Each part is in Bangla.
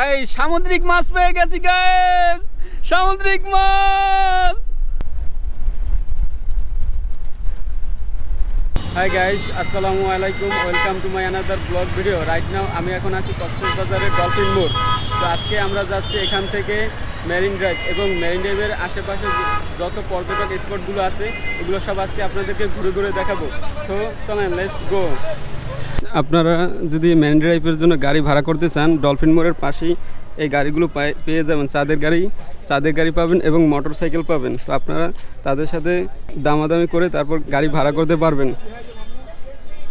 গাইস সামুদ্রিক মাছ পেয়ে গেছি গাইস সামুদ্রিক মাছ! হাই গাইস আসসালামু আলাইকুম। Welcome to my another blog video right now আমি এখন আছি কক্সবাজারের ডলফিন মোড়। তো আজকে আমরা যাচ্ছি এখান থেকে মেরিন ড্রাইভ এবং মেরিন ড্রাইভের আশেপাশে যত পর্যটক স্পটগুলো আছে, ওগুলো সব আজকে আপনাদেরকে ঘুরে ঘুরে দেখাবো। সো চলেন লেটস গো আপনারা যদি মেরিন ড্রাইভের জন্য গাড়ি ভাড়া করতে চান ডলফিন মোড়ের পাশেই এই গাড়িগুলো পেয়ে যাবেন। চাঁদের গাড়ি চাঁদের গাড়ি পাবেন এবং মোটর সাইকেল পাবেন। তো আপনারা তাদের সাথে দামাদামি করে তারপর গাড়ি ভাড়া করতে পারবেন।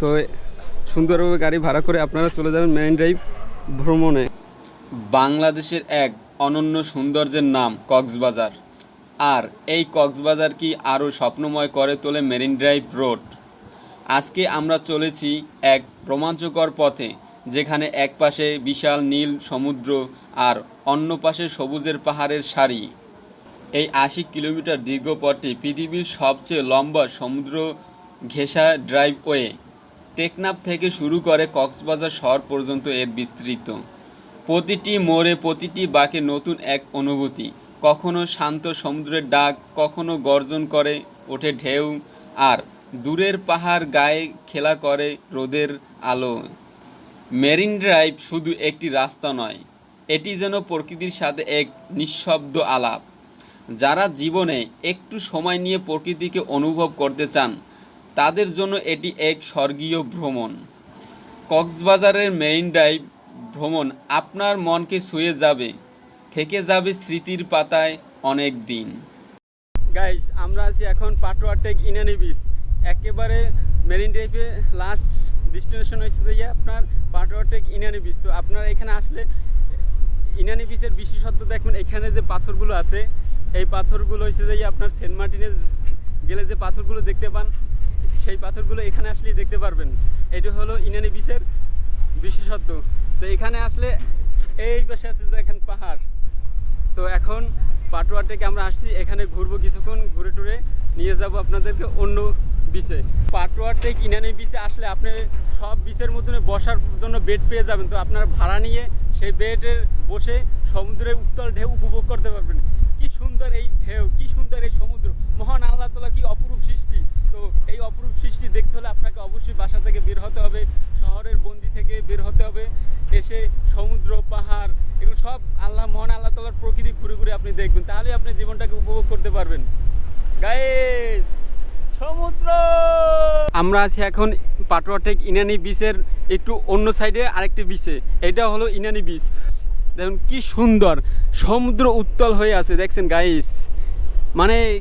তো সুন্দরভাবে গাড়ি ভাড়া করে আপনারা চলে যাবেন মেরিন ড্রাইভ ভ্রমণে। বাংলাদেশের এক অনন্য সৌন্দর্যের নাম কক্সবাজার। আর এই কক্সবাজার কি আরও স্বপ্নময় করে তোলে মেরিন ড্রাইভ রোড? আজকে আমরা চলেছি এক রোমাঞ্চকর পথে, যেখানে এক পাশে বিশাল নীল সমুদ্র আর অন্য পাশে সবুজের পাহাড়ের সারি। এই আশি কিলোমিটার দীর্ঘ পথটি পৃথিবীর সবচেয়ে লম্বা সমুদ্র ঘেঁষা ড্রাইভওয়ে। টেকনাফ থেকে শুরু করে কক্সবাজার শহর পর্যন্ত এর বিস্তৃত। প্রতিটি মোড়ে প্রতিটি বাঁকে নতুন এক অনুভূতি। কখনো শান্ত সমুদ্রের ডাক, কখনো গর্জন করে, ওঠে ঢেউ, আর দূরের পাহাড় গায়ে খেলা করে রোদের আলো। মেরিন ড্রাইভ শুধু একটি রাস্তা নয়, এটি যেন প্রকৃতির সাথে এক নিঃশব্দ আলাপ। যারা জীবনে একটু সময় নিয়ে প্রকৃতিকে অনুভব করতে চান, তাদের জন্য এটি এক স্বর্গীয় ভ্রমণ। কক্সবাজারের মেরিন ড্রাইভ ভ্রমণ আপনার মনকে ছুঁয়ে যাবে, থেকে যাবে স্মৃতির পাতায় অনেক দিন। গাইস আমরা আছি এখন পাটোয়া টেক ইনানি বিচ একেবারে মেরিন ড্রাইভে লাস্ট ডেস্টিনেশন হয়েছে যে আপনার পাটোয়া টেক ইনানি বিচ তো আপনারা এখানে আসলে ইনানি বিচের বিশেষত্ব দেখবেন, এখানে যে পাথরগুলো আছে, এই পাথরগুলো হয়েছে যে আপনার সেন্ট মার্টিনে গেলে যে পাথরগুলো দেখতে পান, সেই পাথরগুলো এখানে আসলেই দেখতে পারবেন। এটা হলো ইনানি বিচের বিশেষত্ব। তো এখানে আসলে এই পাশে আছে দেখেন পাহাড়। তো এখন পাটোয়া থেকে আমরা আসছি, এখানে ঘুরবো কিছুক্ষণ, ঘুরে টুরে নিয়ে যাব আপনাদেরকে অন্য বিচে পাটোয়া টেক ইনানি বিচে আসলে আপনি সব বিচের মতন বসার জন্য বেড পেয়ে যাবেন। তো আপনার ভাড়া নিয়ে সেই বেডের বসে সমুদ্রের উত্তাল ঢেউ উপভোগ করতে পারবেন। কি সুন্দর এই ঢেউ, কি সুন্দর এই সমুদ্র। মহান আল্লাহ তালা কি অপরূপ সৃষ্টি। তো এই অপরূপ সৃষ্টি দেখতে হলে আপনাকে অবশ্যই বাসা থেকে বের হতে হবে, শহরের বন্দি থেকে বের হতে হবে, এসে সমুদ্র, পাহাড়, এগুলো সব আল্লাহ মহান আল্লাহ তালার প্রকৃতি ঘুরে ঘুরে আপনি দেখবেন। তাহলে আপনি জীবনটাকে উপভোগ করতে পারবেন। গাইস সমুদ্র! আমরা আছি এখন পাটোয়াটেক ইনানি বিচের একটু অন্য সাইডে আরেকটি বিচে এটা হলো ইনানি বিচ দেখুন কি সুন্দর, সমুদ্র উত্তল হয়ে আছে, দেখছেন গাইস মানে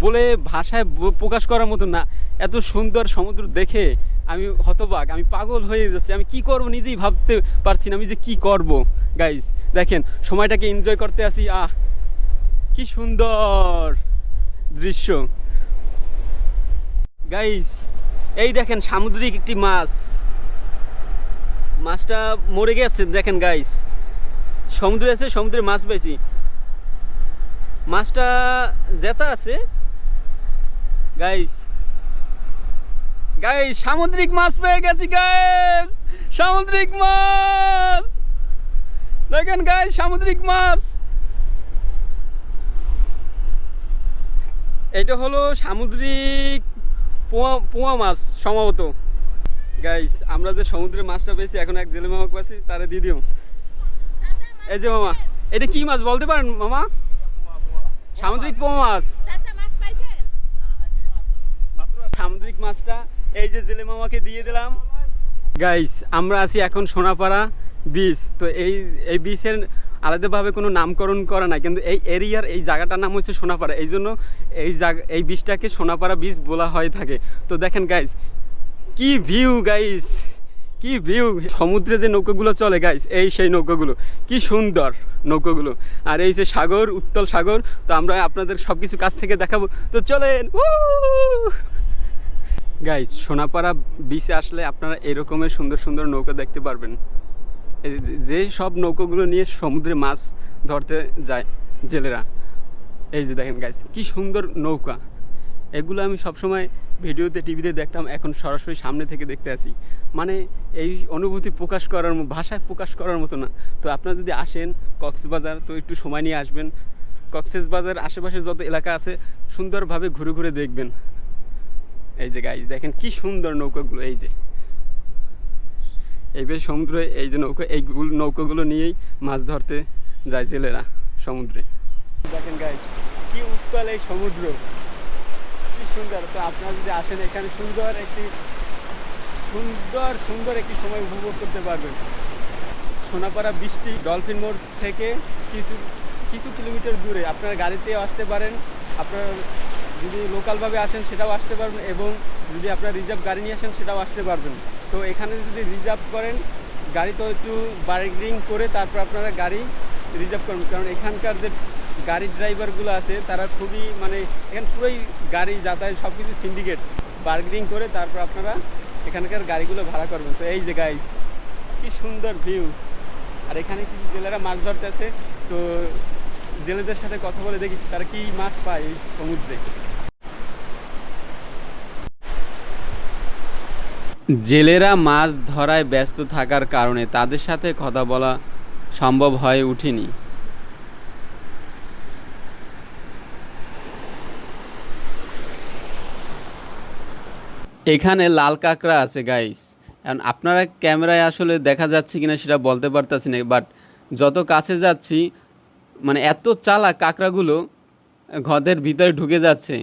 বলে ভাষায় প্রকাশ করার মতো না। এত সুন্দর সমুদ্র দেখে আমি হতবাক, আমি পাগল হয়ে যাচ্ছি। আমি কি করব নিজেই ভাবতে পারছি না আমি যে কি করব গাইস দেখেন, সময়টাকে এনজয় করতে আসি, আহ, কি সুন্দর দৃশ্য। গাইস এই দেখেন সামুদ্রিক একটি মাছ। মাছটা মরে গেছে, দেখেন গাইস সমুদ্রে আছে, সমুদ্রে মাছ পাইছি। মাছটা জেতা আছে। গাইস গাইস সামুদ্রিক মাছ পেয়ে গেছি গাইস সামুদ্রিক মাছ! দেখেন গাইস সামুদ্রিক মাছ! এটা হলো সামুদ্রিক পোয়া পোয়া মাছ, সম্ভবত। গাইস আমরা যে সমুদ্রে মাছটা পেয়েছি, এখন এক জেলে মামাকে পাচ্ছি, তারা দিয়ে দিও। এই যে মামা, এটা কি মাছ বলতে পারেন, মামা? সামুদ্রিক পোয়া মাছ সামুদ্রিক মাছটা এই যে জেলে মামাকে দিয়ে দিলাম। গাইস আমরা আছি এখন সোনাপাড়া বিচ তো এই এই বিচের আলাদাভাবে কোনো নামকরণ করা নাই কিন্তু এই এরিয়ার এই জায়গাটার নাম হচ্ছে সোনাপাড়া। এই জন্য এই জায়গা এই বীজটাকে সোনাপাড়া বীজ বলা হয়ে থাকে। তো দেখেন গাইস কি ভিউ গাইস কি ভিউ সমুদ্রে যে নৌকাগুলো চলে গাইস এই সেই নৌকাগুলো। কি সুন্দর নৌকাগুলো। আর এই যে সাগর, উত্তল সাগর, তো আমরা আপনাদের সব কিছু কাছ থেকে দেখাবো। তো চলেন! গাইজ সোনাপাড়া বিচে আসলে আপনারা এরকমের সুন্দর সুন্দর নৌকা দেখতে পারবেন। যে সব নৌকাগুলো নিয়ে সমুদ্রে মাছ ধরতে যায় জেলেরা। এই যে দেখেন গাইস কি সুন্দর নৌকা। এগুলো আমি সবসময় ভিডিওতে, টিভিতে দেখতাম, এখন সরাসরি সামনে থেকে দেখতে আসি। মানে এই অনুভূতি প্রকাশ করার ভাষায় প্রকাশ করার মতো না। তো আপনারা যদি আসেন কক্সবাজার, তো একটু সময় নিয়ে আসবেন। কক্সবাজার আশেপাশে যত এলাকা আছে, সুন্দরভাবে ঘুরে ঘুরে দেখবেন। এই যে গাইজ দেখেন কি সুন্দর নৌকাগুলো, এই যে। এই বেশ সমুদ্রে, এই যে নৌকা এইগুলো নৌকাগুলো নিয়েই মাছ ধরতে যায় জেলেরা সমুদ্রে। দেখেন গাইজ কি উত্তাল এই সমুদ্র। সুন্দর। তো আপনারা যদি আসেন এখানে, সুন্দর একটি, সুন্দর সুন্দর একটি সময় উপভোগ করতে পারবেন। সোনাপাড়া বৃষ্টি, ডলফিন মোড় থেকে কিছু কিছু কিলোমিটার দূরে। আপনারা গাড়িতে আসতে পারেন, আপনারা যদি লোকালভাবে আসেন সেটাও আসতে পারবেন এবং যদি আপনারা রিজার্ভ গাড়ি নিয়ে আসেন সেটাও আসতে পারবেন। তো এখানে যদি রিজার্ভ করেন, গাড়ি তো একটু বার্গেনিং করে তারপর আপনারা গাড়ি রিজার্ভ করবেন। কারণ এখানকার যে গাড়ির ড্রাইভারগুলো আছে, তারা খুবই মানে এখানে পুরোই গাড়ি যাতায়াত সব কিছু সিন্ডিকেট বার্গেনিং করে তারপর আপনারা এখানকার গাড়িগুলো ভাড়া করবেন। তো এই যে গাইস কি সুন্দর ভিউ আর এখানে কি জেলেরা মাছ ধরতে আছে তো জেলেদের সাথে কথা বলে দেখি তারা কি মাছ পায় এই সমুদ্রে। জেলেরা মাছ ধরায় ব্যস্ত থাকার কারণে তাদের সাথে কথা বলা সম্ভব হয়ে ওঠেনি। এখানে লাল কাঁকড়া আছে গাইস এখন আপনারা ক্যামেরায় আসলে দেখা যাচ্ছে কিনা সেটা বলতে পারতাছি না বাট যত কাছে যাচ্ছি মানে এত চালা কাঁকড়াগুলো ঘরের ভিতরে ঢুকে যাচ্ছে।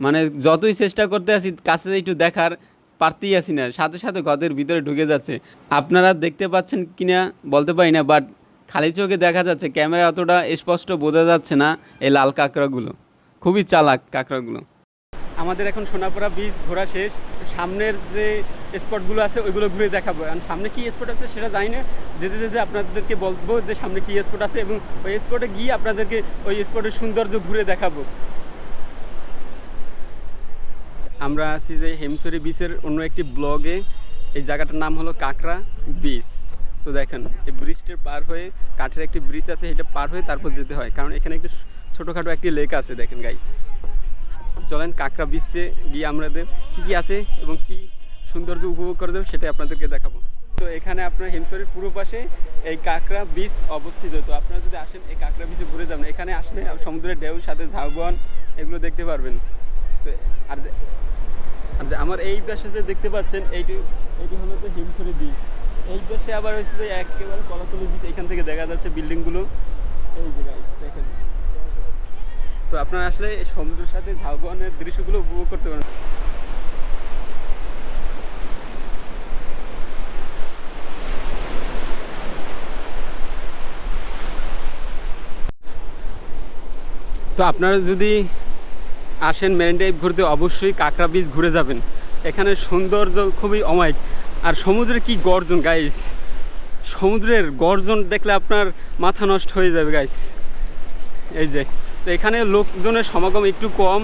মানে যতই চেষ্টা করতে আছি, কাছে একটু দেখার পারতেই আসি না, সাথে সাথে ঘরের ভিতরে ঢুকে যাচ্ছে। আপনারা দেখতে পাচ্ছেন কিনা বলতে পারি না বাট খালি চোখে দেখা যাচ্ছে ক্যামেরা অতটা স্পষ্ট বোঝা যাচ্ছে না এই লাল কাঁকড়াগুলো। খুবই চালাক কাঁকড়াগুলো। আমাদের এখন সোনাপাড়া বীজ ঘোরা শেষ। সামনের যে স্পটগুলো আছে, ওইগুলো ঘুরে দেখাবো। আর সামনে কি স্পট আছে সেটা জানি না। যেতে যেতে আপনাদেরকে বলব যে সামনে কি স্পট আছে এবং ওই স্পটে গিয়ে আপনাদেরকে ওই স্পটের সৌন্দর্য ঘুরে দেখাবো। আমরা আছি যে হেমসরি বিচের অন্য একটি ব্লগে এই জায়গাটার নাম হলো কাকরা বিচ তো দেখেন, এই ব্রিজটির পার হয়ে কাঠের একটি ব্রিজ আছে এটা পার হয়ে তারপর যেতে হয়। কারণ এখানে একটি ছোটোখাটো একটি লেক আছে, দেখেন গাইস চলেন কাঁকড়া বিচে গিয়ে আমাদের কী কী আছে এবং কি সৌন্দর্য উপভোগ করা যাবে সেটাই আপনাদেরকে দেখাবো। তো এখানে আপনার হিমসরের পূর্ব পাশে এই কাঁকড়া বিচ অবস্থিত। তো আপনারা যদি আসেন এই কাঁকড়া বিচে ঘুরে যাবেন। এখানে আসলে সমুদ্রের ঢেউ সাথে ঝাউবন এগুলো দেখতে পারবেন। তো আর যে আর যে আমার এই পাশে যে দেখতে পাচ্ছেন এইটি এইটি হলো যে হিমসরি বিচ। এই পাশে আবার হচ্ছে যে একেবারে কলাতলি বিচ। এখান থেকে দেখা যাচ্ছে বিল্ডিংগুলো। এই যে guys, দেখেন। তো আপনারা আসলে সমুদ্রের সাথে ঝাউবনের দৃশ্যগুলো উপভোগ করতে পারেন। তো আপনারা যদি আসেন মেরিন ড্রাইভ ঘুরতে, অবশ্যই কাঁকড়া বিচ ঘুরে যাবেন। এখানে সৌন্দর্য খুবই অমায়িক। আর সমুদ্রের কি গর্জন গাইস সমুদ্রের গর্জন দেখলে আপনার মাথা নষ্ট হয়ে যাবে গাইস এই যে। তো এখানে লোকজনের সমাগম একটু কম।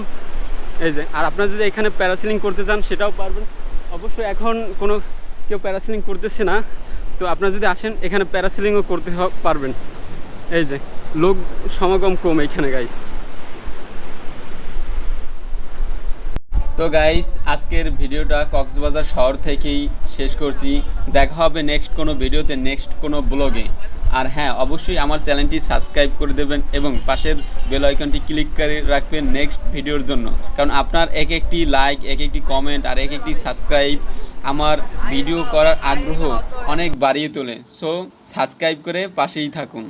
এই যে, আর আপনারা যদি এখানে প্যারাসিলিং করতে চান, সেটাও পারবেন। অবশ্যই এখন কোনো কেউ প্যারাসিলিং করতেছে না। তো আপনারা যদি আসেন, এখানে প্যারাসিলিংও করতে পারবেন। এই যে, লোক সমাগম কম এখানে গাইস তো গাইস আজকের ভিডিওটা কক্সবাজার শহর থেকেই শেষ করছি। দেখা হবে নেক্সট কোনো ভিডিওতে নেক্সট কোনো ব্লগে আর হ্যাঁ অবশ্যই আমার চ্যানেলটি সাবস্ক্রাইব করে দেবেন এবং পাশের বেল আইকনটি ক্লিক করে রাখবেন নেক্সট ভিডিওর জন্য। কারণ আপনার এক একটি লাইক, এক একটি কমেন্ট আর এক একটি সাবস্ক্রাইব আমার ভিডিও করার আগ্রহ অনেক বাড়িয়ে তোলে। সো, সাবস্ক্রাইব করে পাশেই থাকুন।